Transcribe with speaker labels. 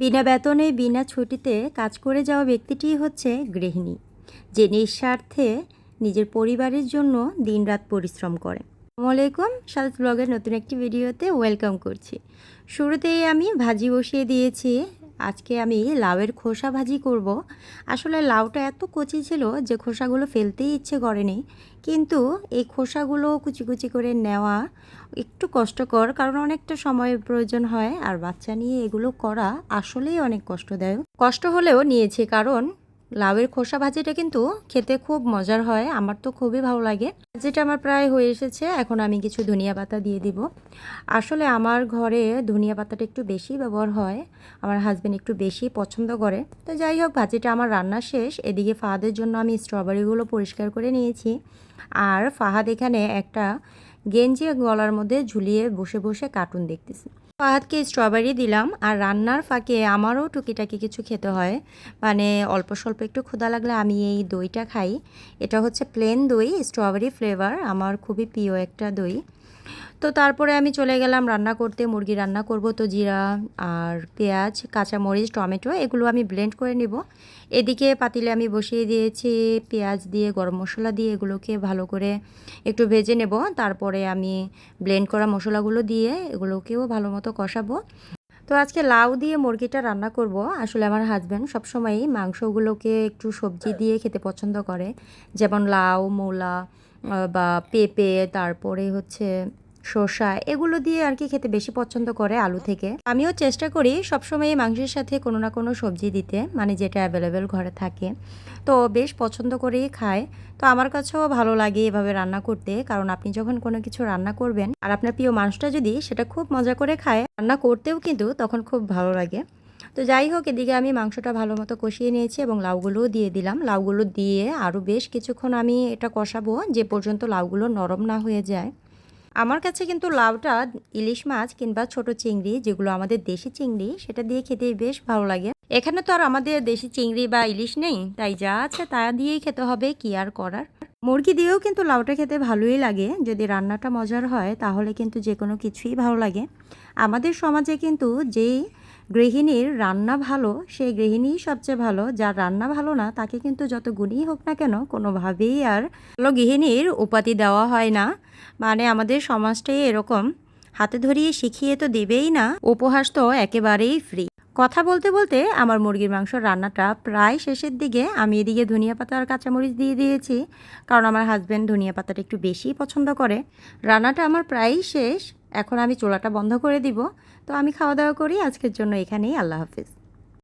Speaker 1: বিনা বেতনে, বিনা ছুটিতে কাজ করে যাওয়া ব্যক্তিটি হচ্ছে গৃহিণী, যে নিঃস্বার্থে নিজের পরিবারের জন্য দিনরাত পরিশ্রম করে। আসসালামাইকুম সাদাত ব্লগের নতুন একটি ভিডিওতে ওয়েলকাম করছি। শুরুতেই আমি ভাজি বসিয়ে দিয়েছি আজকে আমি লাউয়ের খোসা ভাজি করব। আসলে লাউটা এত কচি ছিল যে খোসাগুলো ফেলতেই ইচ্ছে করেনি। কিন্তু এই খোসাগুলো কুচি কুচি করে নেওয়া একটু কষ্টকর, কারণ অনেকটা সময়ের প্রয়োজন হয়। আর বাচ্চা নিয়ে এগুলো করা আসলেই অনেক কষ্টদায়ক। কষ্ট হলেও নিয়েছে, কারণ লাউয়ের খোসা ভাজিটা কিন্তু খেতে খুব মজার হয়, আমার তো খুবই ভালো লাগে। যেটা আমার প্রায় হয়ে এসেছে, এখন আমি কিছু ধনিয়া পাতা দিয়ে দিব। আসলে আমার ঘরে ধনিয়া পাতাটা একটু বেশি ব্যবহার হয়, আমার হাজব্যান্ড একটু বেশি পছন্দ করে। তো যাই হোক, ভাজিটা আমার রান্না শেষ, এদিকে ফাহাদের জন্য আমি স্ট্রবেরিগুলো পরিষ্কার করে নিয়েছি। আর ফাহাদ এখানে একটা গেঞ্জি গলার মধ্যে ঝুলিয়ে বসে বসে কার্টুন দেখতেছি। ফাহাদকে স্ট্রবেরি দিলাম আর রান্নার ফাঁকে আমারও টুকিটাকি কিছু খেতে হয়। মানে অল্প স্বল্প একটু ক্ষুধা লাগলে আমি এই দইটা খাই। এটা হচ্ছে প্লেন দই স্ট্রবেরি ফ্লেভার আমার খুবই প্রিয় একটা দই। তো তারপরে আমি চলে গেলাম রান্না করতে, মুরগি রান্না করব, তো জিরা আর পেঁয়াজ, কাঁচামরিচ, টমেটো এগুলো আমি ব্লেন্ড করে নিব। এদিকে পাতিলে আমি বসিয়ে দিয়েছি পেঁয়াজ দিয়ে, গরম মশলা দিয়ে এগুলোকে ভালো করে একটু ভেজে নেব। তারপরে আমি ব্লেন্ড করা মশলাগুলো দিয়ে এগুলোকেও ভালো মতো কষাবো। তো আজকে লাউ দিয়ে মুরগিটা রান্না করব। আসলে আমার হাজব্যান্ড সবসময়ই মাংসগুলোকে একটু সবজি দিয়ে খেতে পছন্দ করে। যেমন লাউ, মূলা বা পেঁপে, তারপরে হচ্ছে শসা, এগুলো দিয়ে আর কি খেতে বেশি পছন্দ করে আলু থেকে। আমিও চেষ্টা করি সবসময় মাংসের সাথে কোনো না কোনো সবজি দিতে মানে যেটা অ্যাভেলেবেল ঘরে থাকে। তো বেশ পছন্দ করেই খায়। তো আমার কাছেও ভালো লাগে এভাবে রান্না করতে, কারণ আপনি যখন কোনো কিছু রান্না করবেন, আর আপনার প্রিয় মানুষটা যদি সেটা খুব মজা করে খায়, রান্না করতেও কিন্তু তখন খুব ভালো লাগে। তো যাই হোক, এদিকে আমি মাংসটা ভালো মতো কষিয়ে নিয়েছি এবং লাউগুলোও দিয়ে দিলাম। লাউগুলো দিয়ে আরও বেশ কিছুক্ষণ আমি এটা কষাবো, যে পর্যন্ত লাউগুলো নরম না হয়ে যায়। আমার কাছে কিন্তু লাউটা, ইলিশ মাছ কিংবা ছোট চিংড়ি, যেগুলো আমাদের দেশি চিংড়ি, সেটা দিয়ে খেতে বেশ ভালো লাগে। এখানে তো আর আমাদের দেশি চিংড়ি বা ইলিশ নেই, তাই যা আছে তা দিয়েই খেতে হবে, কি আর করার? মুরগি দিয়েও কিন্তু লাউটা খেতে ভালোই লাগে, যদি রান্নাটা মজার হয়, তাহলে কিন্তু যে কোনো কিছুই ভালো লাগে। আমাদের সমাজে কিন্তু যেই গৃহিণীর রান্না ভালো, সেই গৃহিণীই সবচেয়ে ভালো। যার রান্না ভালো না, তাকে কিন্তু যত গুণই হোক না কেন, কোনোভাবেই আর ভালো গৃহিণীর উপাধি দেওয়া হয় না। মানে আমাদের সমাজটাই এরকম। হাতে ধরিয়ে শিখিয়ে তো দেবেই না, উপহাস তো একেবারেই ফ্রি কথা বলতে বলতে আমার মুরগির মাংসর রান্নাটা প্রায় শেষের দিকে আমি এদিকে ধনিয়া পাতা আর কাঁচামরিচ দিয়ে দিয়েছি। কারণ আমার হাজব্যান্ড ধনিয়া পাতাটা একটু বেশিই পছন্দ করে। রান্নাটা আমার প্রায়ই শেষ। এখন আমি চোলাটা বন্ধ করে দিব। তো আমি খাওয়া দাওয়া করি। আজকের জন্য এখানেই। আল্লাহ হাফিজ।